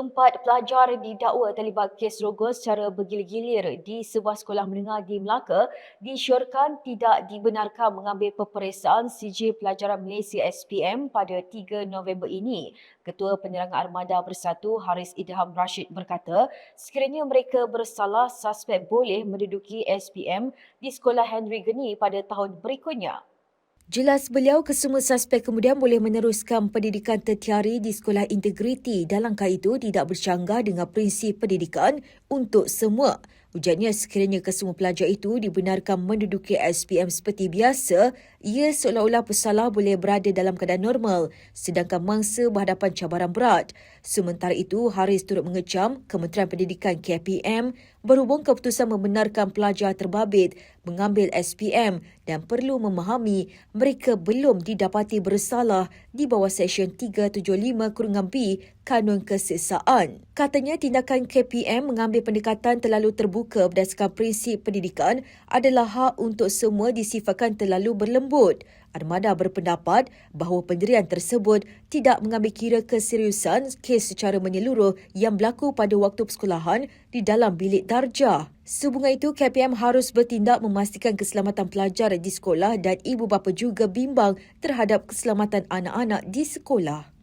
Empat pelajar didakwa terlibat kes rogol secara bergilir-gilir di sebuah sekolah menengah di Melaka disyorkan tidak dibenarkan mengambil peperiksaan CJ Pelajaran Malaysia SPM pada 3 November ini. Ketua Penerangan Armada Bersatu Haris Idham Rashid berkata, sekiranya mereka bersalah, suspek boleh menduduki SPM di Sekolah Henry Geni pada tahun berikutnya. Jelas beliau, kesemua suspek kemudian boleh meneruskan pendidikan tertiari di sekolah integriti langkah itu tidak bercanggah dengan prinsip pendidikan untuk semua. Ujarnya sekiranya kesemua pelajar itu dibenarkan menduduki SPM seperti biasa, ia seolah-olah pesalah boleh berada dalam keadaan normal sedangkan mangsa berhadapan cabaran berat. Sementara itu, Haris turut mengecam Kementerian Pendidikan KPM berhubung keputusan membenarkan pelajar terbabit mengambil SPM dan perlu memahami mereka belum didapati bersalah di bawah Seksyen 375-B Kanun Keseksaan. Katanya tindakan KPM mengambil pendekatan terlalu terbuka berdasarkan prinsip pendidikan adalah hak untuk semua disifatkan terlalu berlembut. Armada berpendapat bahawa pendirian tersebut tidak mengambil kira keseriusan kes secara menyeluruh yang berlaku pada waktu persekolahan di dalam bilik darjah. Sehubungan itu, KPM harus bertindak memastikan keselamatan pelajar di sekolah dan ibu bapa juga bimbang terhadap keselamatan anak-anak di sekolah.